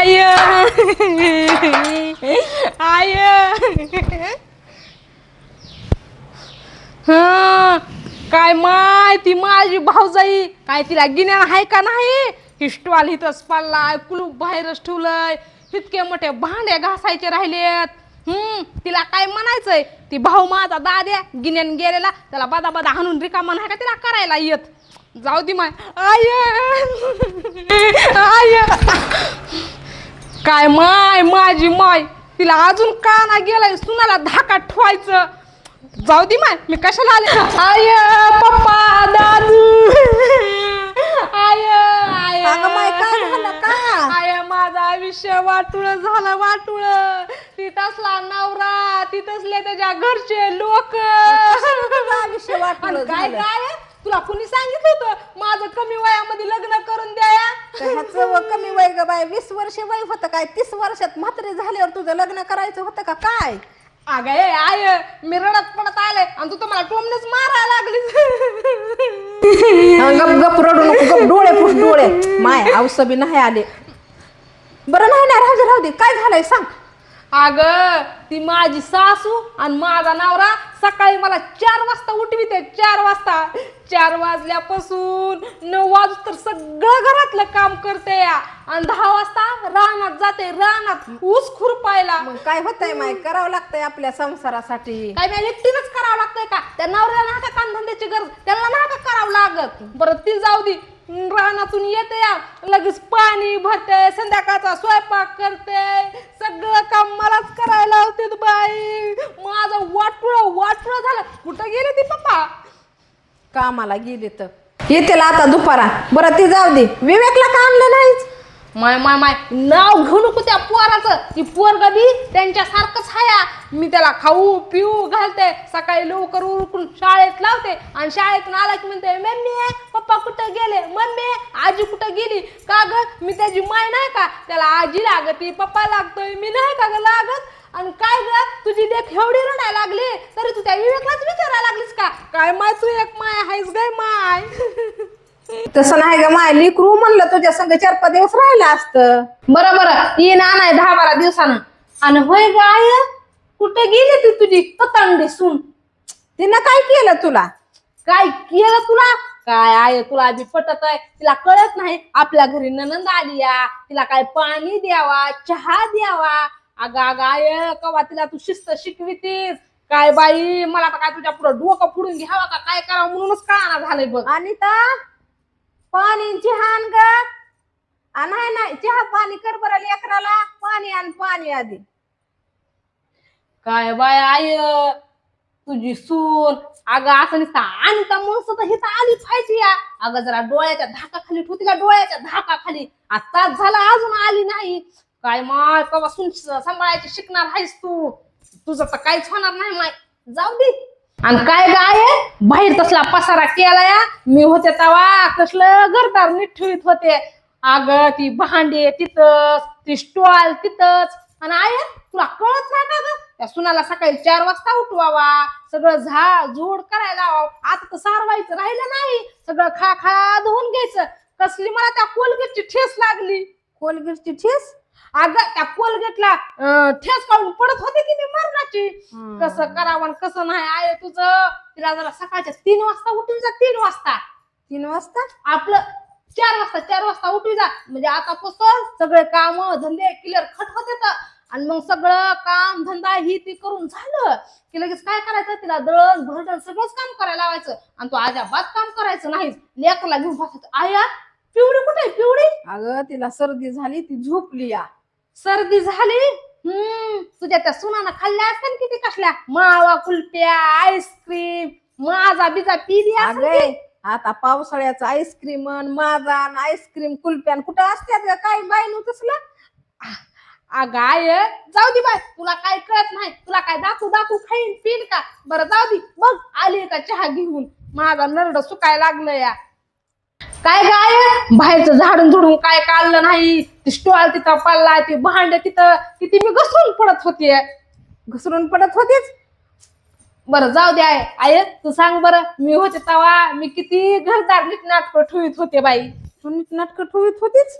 I. I. हा. काय माय ती माझी भाऊजाई. काय तिला गिन्यान आहे का नाही? हिस्टवाल इथंच पाडलाय कुलूप बाहेरच ठेवलंय. इतके मोठे भांडे घासायचे राहिलेत. हम्म तिला काय म्हणायचंय? ती भाऊ माझा दाद्या गिन्यान गेलेला. त्याला बदा बदा हाणून रिकामा नाही का तिला करायला येत? जाऊ दी माय. आय. आय. काय माय माझी माय. तिला अजून का ना गेलाय? सुनाला धाका ठेवायचं. जाऊ दे माय मी कशाला आले? आय पप्पा दादू. आय आय अगं माय, काय झालं का? आय माझं आयुष्य वाटुळ झालं वाटुळ. तिथंचला नवरा तिथंचले त्याच्या घरचे लोक. आयुष्य वाटोळं काय झालं? काय? तुला कुणी सांगितलं होतं? माझं कमी वयामध्ये लग्न करून द्या ह्याचं कमी वय ग बाय वीस वर्ष वय होतं काय? तीस वर्षात म्हातारे झाल्यावर तुझं लग्न करायचं होतं का? काय? अगं ए आय मी रडत पडत आले आणि तू तर मला टोमनेच मारायला लागली गप गप रडू नको गप डोळे पुस डोळे. माय औस बी नाही आले. बरं नाही ना राहू दे राहू दे. काय झालंय सांग. अग ती माझी सासू आणि माझा नवरा सकाळी मला चार वाजता उठविते चार वाजता. चार वाजल्यापासून नऊ वाजू तर सगळं घरातलं काम करते. या आणि दहा वाजता रानात जाते रानात ऊस खुरपायला. मग काय होतंय माय? करावं लागतंय आपल्या संसारासाठी. काय मी एकटीनच करावं लागतंय का? त्या नवऱ्याला नाही का कामधंद्याची गरज त्याला नाही का करावं लागत? बरं ती जाऊ दे. रानातून येते या लगेच पाणी भरते संध्याकाळचा स्वयंपाक करते. सगळं काम मलाच करायला होते बाई. माझं वाटुळ वाटुळ झालं. कुठं गेले ती पप्पा? कामाला गेले तर. येतील आता दुपारा. बरं ती जाऊ दे. विवेकला का आणलं नाहीच? माय माय माय. नाव घेऊ नको त्या पोराचं. ती पोर बी त्यांच्या सारखंच हाया मी त्याला खाऊ पिऊ घालते. सकाळी लवकर उरकून शाळेत लावते. आणि शाळेतून आला की म्हणते मम्मी पप्पा कुठं गेले? मम्मी आजी कुठं गेली? का ग? मी त्याची माय नाही का? त्याला आजी लागती पप्पा लागतोय मी नाही का ग लागत? आणि काय ग? तुझी देख एवढी रडायला लागली? तरी तू त्या विवेकलाच विचारायला लागलीस का? काय माय तू एक माय आहेस गाय माय. तसं नाही ग माय लिकरू म्हणलं तुझ्या संग चार पाच दिवस राहिलं असतं. बरं बरं. येईन आणाय दहा बारा दिवसानं. आणि होय गाय कुठे गेली ती तुझी पतंडी सून तिनं काय केलं तुला? काय केलं तुला? काय आहे तुला बी पटत आहे तिला कळत नाही. आपल्या घरी ननंद आली या. तिला काय पाणी द्यावा चहा द्यावा? अगं अगं आय कवा तिला तू शिस्त शिकवितीस? काय बाई मला तर काय तुझ्या पुढं डोकं फोडून घ्यावा का? काय करावं? म्हणूनच कळाना झालंय बघ. अनिता? पाणी चहान ग. आ, नाही नाही चहा पाणी कर बरं लेकराला. पाणी आण पाणी आधी. काय बाय आय तुझी सून. अगं असं नुसतं आणि का माणसं तर हिथं आली पाहिजे या. अगं जरा डोळ्याच्या धाकाखाली ठेवती का डोळ्याच्या धाकाखाली? आताच झाला अजून आली नाही. काय माय कवा सून सांभाळायची शिकणार आहेस तू. तुझं तर काहीच होणार नाही माय. जाऊ दे. आणि काय गाय बाहेर तसला पसारा केला या मी होते तवा कसलं घरदार नीट ठेवीत होते. अग ती भांडे तिथंच ती स्टॉल तिथंच. आणि आय तुला कळत नाही का त्या सुनाला सकाळी चार वाजता उठवावा सगळं झा झूड करायला आता तर सारवायचं राहिलं नाही. सगळं खा खा धुवून घ्यायचं. कसली मला त्या कोलगेटची ठेस लागली? कोलगेटची ठेस? अगं त्या कोलगेटला ठेस काढून पडत होते की मी मरणाची. कसं करावं कसं नाही? आहे तुझं तिला जरा सकाळच्या तीन वाजता उठून जा तीन वाजता. तीन वाजता? आपलं चार वाजता चार वाजता उठवी जा. म्हणजे आतापासून सगळे काम धंदे क्लिअर खट होते तर आणि मग सगळं काम धंदा ही ती करून झालं की लगेच काय करायचं? तिला दळण भरडण सगळंच काम करायला लावायचं. आणि तो अजाबात काम करायचं नाहीच लेकरला घेऊन बसायचं. आया पिवडी कुठे आहे? पिवडी अगं तिला सर्दी झाली ती झोपली या. सर्दी झाली? हम्म तुझ्या त्या सुनानं खाल्ल्या असत्या ना किती कसल्या? मावा कुलप्या आईस्क्रीम माझा बिजा पिली असेल अगे. आता पावसाळ्याचं आईस्क्रीम माजान आईस्क्रीम कुल्प्यान कुठं असतात ग? काय बाय नव्हतं तसलं? अगं आय जाऊ दे बाय तुला काय कळत नाही? तुला काय दाखवू दाखवू खाईन पिन का? बरं जाऊ दे. बघ आली का चहा घेऊन? माझा नरड सुकायला लागलं या. काय काय बाहेरचं झाडून झुडून काय काढलं नाही? ती स्टॉल तिथं पडला ती भांड तिथं. तिथे मी घसरून पडत होतीये घसरून पडत होतीच. बरं जाऊ दे आय तू सांग बरं मी होते तवा. मी किती घरदार नीट नाटक ठेवीत होते बाई. तू नीट नाटक ठेवीत होतीच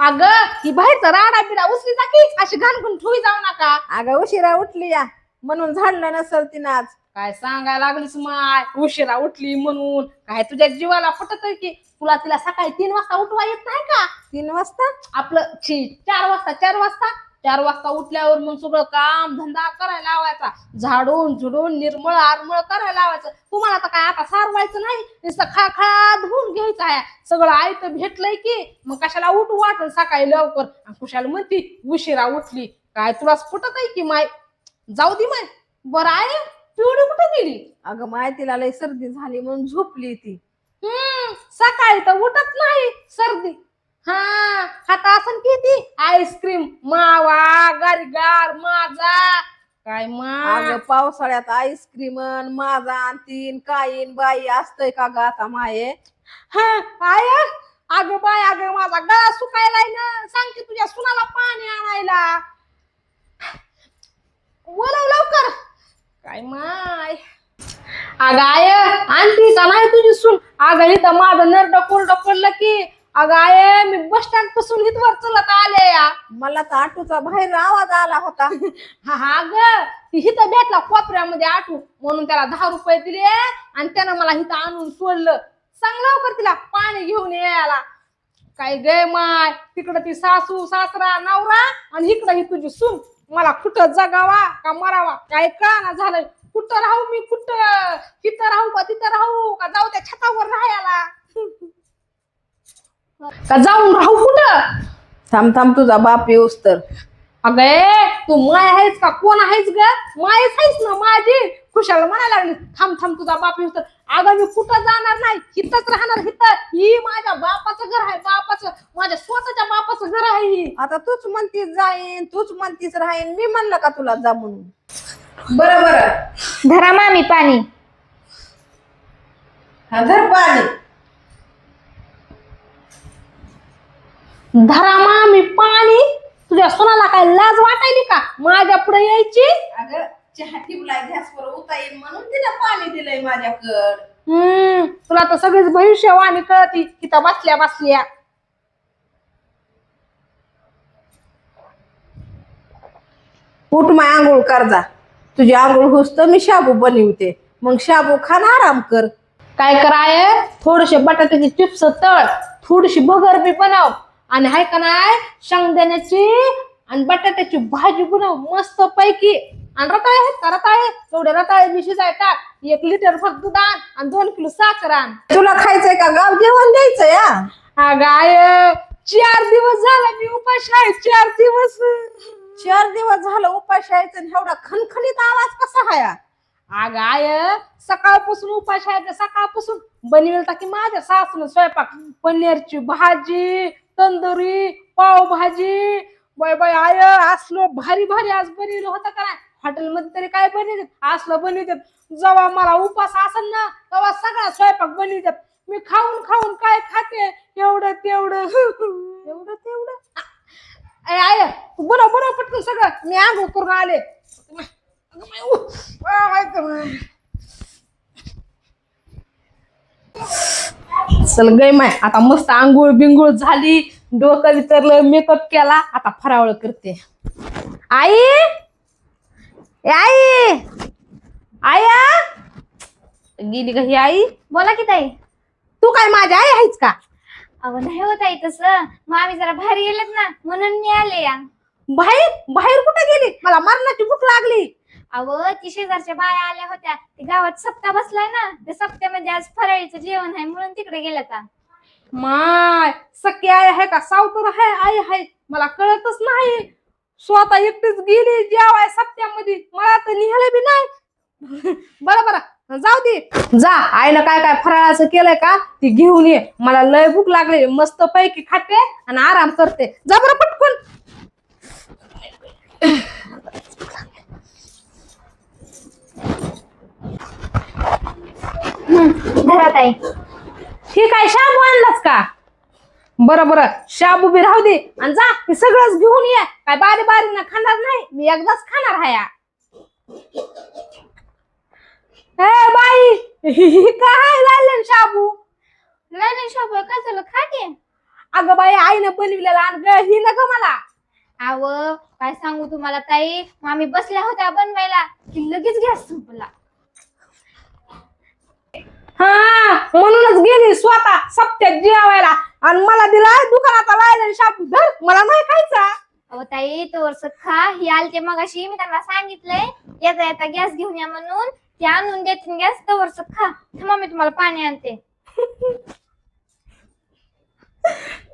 अगं ही बाहेरचा राडा बिडा उचली जा की. अशी घालून ठेवी जाऊ नका. अगं उशिरा उठली या. म्हणून झाडलं नसल तिनं आज. काय सांगायला लागलीस माय? उशिरा उठली म्हणून. काय तुझ्या जीवाला पटत की? तुला तिला सकाळी तीन वाजता उठवा येत नाही का? तीन वाजता? आपलं छी चार वाजता चार वाजता? चार वाजता उठल्यावर मग सगळं काम धंदा करायला लावायचा. झाडून झुडून निर्मळ आरमळ करायला लावायचं. तुम्हाला तर काय आता सारवायचं नाही? नुसतं खा खा धुवून घ्यायचं आहे. सगळं आयत भेटलंय की? मग कशाला उठ वाटन सकाळी लवकर? कुशाला म्हणती उशिरा उठली. काय तुला फुटत आहे की माय? जाऊ दे माय. बरं आहे. पिवडी कुठं गेली? अगं माय तिला लय सर्दी झाली म्हणून झोपली ती. हम्म. सकाळी तर उठत नाही सर्दी. हा खाता असन किती? आईस्क्रीम मावा गारगार माझा. काय मा अगं पावसाळ्यात आईस्क्रीम माझा आणि तीन काईन बाई असतंय का ग आता माये? हा, आय अगं बाय अगं माझा गळा सुकायलाय ना. सांग की तुझ्या सुनाला पाणी आणायला बोलव लवकर काय माय. अगं आय आणती का नाही तुझी सून. अगं इथं माझं नरड कोरड पडलं की. अगं आय मी बस स्टँडपासून इथवर चलत आले. या मला तर आटूचा बाहेर आवाज आला होता. हा हा ग ती हिथं भेटला कोपऱ्यामध्ये आठू म्हणून त्याला दहा रुपये दिले आणि त्यानं मला हिथं आणून सोडलं. सांग लवकर तिला पाणी घेऊन यायला. काय गे माय तिकडं ती सासू सासरा नवरा आणि इकडं ही तुझी सून. मला कुठं जगावा का मरावा? काय कळाना झालंय? कुठं राहू मी? कुठं? तिथं राहू का तिथं राहू? का जाऊ त्या छतावर राहायला? का जाऊन राहू कुठं? थांब थांब तुझा बाप येऊस तर. अगे तू माय आहेस का? कोण आहेस ग? मायच आहेस ना माझी? खुशाला म्हणायला लागली थांब थांब तुझा बाप येऊस तर. अगं मी कुठं जाणार नाही? हिथंच राहणार हिथं ही माझ्या बापाचं घर आहे बापाचं. माझ्या स्वतःच्या बापाचं घर आहे ही. आता तूच म्हणतीस जाईन तूच म्हणतीस राहीन. मी म्हणलं का तुला जा म्हणून? बरं बरं. धरा मामी पाणी. हा धर पाणी. धरामा मी पाणी. तुझ्या सोनाला काय लाज वाटायली का? माझ्या पुढे यायची? अगं चहा ठेवलाय गॅसवर उताईन म्हणून तिला पाणी दिलंय माझ्याकड. हम्म तुला तर सगळीच भविष्यवाणी कळती तिथं बसल्या बसल्या. उठ माय आंघोळ कर जा. तुझी आंघोळ होस तर मी शाबू बनवते. मग शाबू खाना आराम कर. काय कराय? थोडेसे बटाट्याचे चिप्स तळ थोडीशी भगर बी बनव. आणि हाय का नाही शेंगदाण्याची आणि बटाट्याची भाजी बनव मस्त पैकी. आणि रताळे आहेत का? रताळे तेवढे रताळे मी शिजाय टाक एक लिटर फक्त दूध आण दोन किलो साखर आण. तुला खायचंय का? गाव जेवण द्यायचंय हा? अगं आय चार दिवस झाला मी उपाशी आहे चार दिवस. चार दिवस झालं उपाशी यायचं आणि एवढा खणखणीत आवाज कसा हाया? अगं आय सकाळपासून उपाशी आहे. तर सकाळपासून बनवेल की माझ्या सासून स्वयंपाक. पनीरची भाजी तंदुरी पावभाजी. बाय बाय आय असलो भारी भारी आज बनवलं होतं का नाही? हॉटेलमध्ये तरी काय बनवतात? असलं बनवितात. जेव्हा मला उपास असेल ना तेव्हा सगळा स्वयंपाक बनवितात. मी खाऊन खाऊन काय खाते? एवढं तेवढं. एवढं तेवढं. आय तू बनव बनव पटकन सगळं. मी आंघोळ करून आले. चल गय माय आता मस्त आंघोळ बिंगोळ झाली. डोकं वितरलं मेकअप केला. आता फरावळ करते. आई! ए आई! आया गेली का ही आई? बोला की ताई. तू काय माझी आई आहेस का? अहो नाही होत आई तसं. मामी जरा बाहेर गेलेत ना म्हणून मी आले या. बाहेर? बाहेर कुठे गेली? मला मरणाची भूक लागली. अहो ती शेजारच्या बाया आल्या होत्या. ते गावात सप्ताह बसलाय ना त्या सप्त्यामध्ये आज फराळीचं जेवण आहे म्हणून तिकडे गेल्या आता माय सख्खी आई आहे का? सावतर आहे आई आहे. मला कळतच नाही. स्वतः एकटीच गेली जेवाय सप्त्यामध्ये. मला तर निघालं बी नाही. बरं बरं. जाऊ दे. जा. आईनं काय काय फराळाचं केलंय का? ती घेऊन ये. मला लय भूक लागली. मस्त पैकी खाते आणि आराम करते. जा बरं पटकन. धरा ताई. ही काय शाबू आणलास का? बरं बरं. शाबू बी राहू दे आणि जा. हे सगळंच घेऊन ये. काय बारी बारी ना खाणार नाही? मी एकदाच खाणार आहे या. ए बाई. ही काय लागले शाबू? नाही शोभ काय झालं? खा की. अगं बाई आईने बनविलेला आण ग. ही न ग मला. आव काय सांगू तुम्हाला ताई? आम्ही बसल्या होत्या बनवायला. की लगेच गॅस संपला. हा म्हणूनच गेली स्वतः सप्त्यात जेवायला. आणि मला दिला दुकानात लायला शाबू धर मला नाही खायचा. अहो ताई तो खा. ही आलते मगाशी मी त्यांना सांगितलंय. येता येता गॅस घेऊन या म्हणून. ते आणून देतील गॅस तवर खा. थांबा मी तुम्हाला पाणी आणते.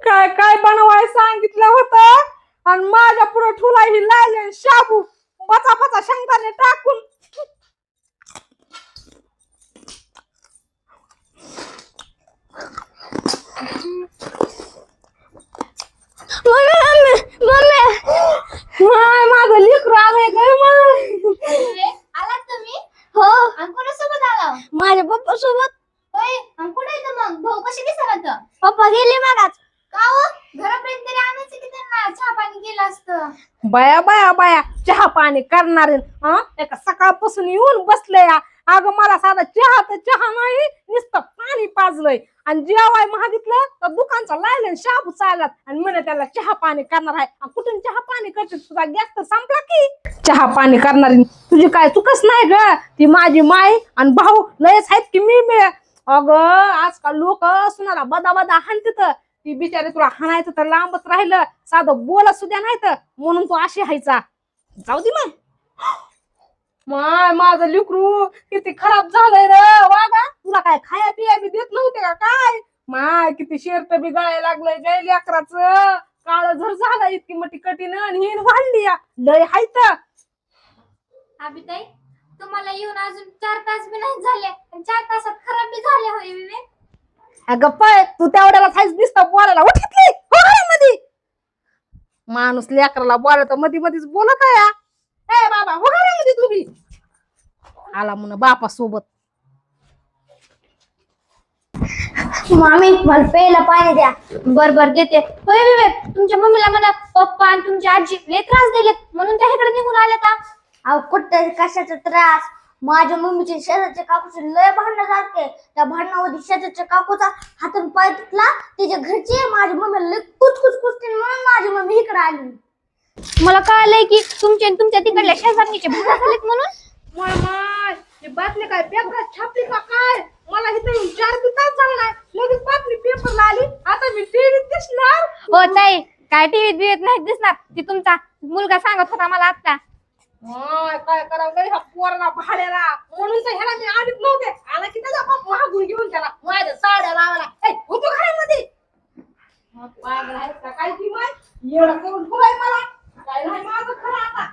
काय काय बनवाय सांगितलं होतं? आणि माझ्या पुढे ठुला ही लायले शाबू बचा बचा शेंगदाणे टाकून माय माझं लिकरू आलंय काय माय आलात तुम्ही हो आणि कोणासोबत आला माझ्या पप्पा सोबत होय आणि कुठे येतं मग भाऊ कशी दिसत पप्पा गेले मागाच का हो घरापर्यंत तरी आणायचं की त्यांना चहा पाणी केलं असतं बाया बाया बाया चहा पाणी करणार एका सकाळपासून येऊन बसले अगं मला साधा चहा तर चहा नाही नुसतं पाणी पाजलंय. आणि जेवाय मागितलं तर दुकानचा लायलं शाबू चालत आणि म्हणे त्याला चहा पाणी करणार आहे. कुठून चहा पाणी करते तुझा गॅस तर संपला की. चहा पाणी करणारी तुझी काय चुकच नाही ग? ती माझी माय आणि भाऊ लयच आहेत की मी मिळ. अगं आजकाल लोक सुनाला बदा बदा हाणतात. ती बिचारी तुला हाणायचं तर लांबच राहिलं. साधं बोलत सुद्धा नाही तर म्हणून तू अशी हायचा. जाऊ दे मग. माय माझं लिकरू किती खराब झालंय र. वागा तुला काय खाया पिया बी देत नव्हते का काय? माय किती शेरत बी गळायला लागलंय गाय लेकराच. काळ झर झालं इतकी मोठी कठीण आणि हिन वाढली या. लय हायत. अभिताई तुम्हाला येऊन अजून चार तास बी नाही झाले. आणि चार तासात खराब बी झाले होय विवेक. अगं पाय तू तेवढ्याला थायच दिसत बोलायला उठितली हो मध्ये माणूस लेकराला बोलत मधी मधीच बोलत आहे. ए बाबा हो मध्ये तुम्ही. आला म्हण बापा सोबत मामी मला प्यायला पाणी द्या. बर बर देते. होय विवेक तुमच्या मम्मीला म्हणा पप्पा आणि तुमची आजी लय त्रास दिलेत. म्हणून त्या इकडे निघून आल्या का अहो कुठं कशाचा त्रास? माझ्या मम्मीचे शेजारच्या काकूचे लय भांडणं झालते. त्या भांडणामध्ये शेजारच्या काकूचा हातून पाय तुटला. तिच्या घरची माझ्या मम्मीला लय कुच कुच कुचते म्हणून माझी मम्मी इकडे आली. मला कळलंय की तुमच्या आणि तुमच्या तिकडल्या शेजारणीचे भांडण झालेत म्हणून? हे बातमी काय पेपरात छापली का काय? मला इथे चार तास झाला लगेच बातमी पेपरला आली. आता मी टीव्हीत दिसणार. हो ताई काय टीव्हीत बिवीत नाही दिसणार. ती तुमचा मुलगा सांगत होता मला आता मग काय करावं? गं, पोरला पोराला भाड्याला. म्हणून तर ह्याला मी आणत नव्हते. आला की त्याचा बाप महागून घेऊन त्याला माझ्या साड्या लावायला. होतो घरामध्ये? मग पागल आहे काय किंमत एवढं करून मला. काय नाही माझं खरं आता.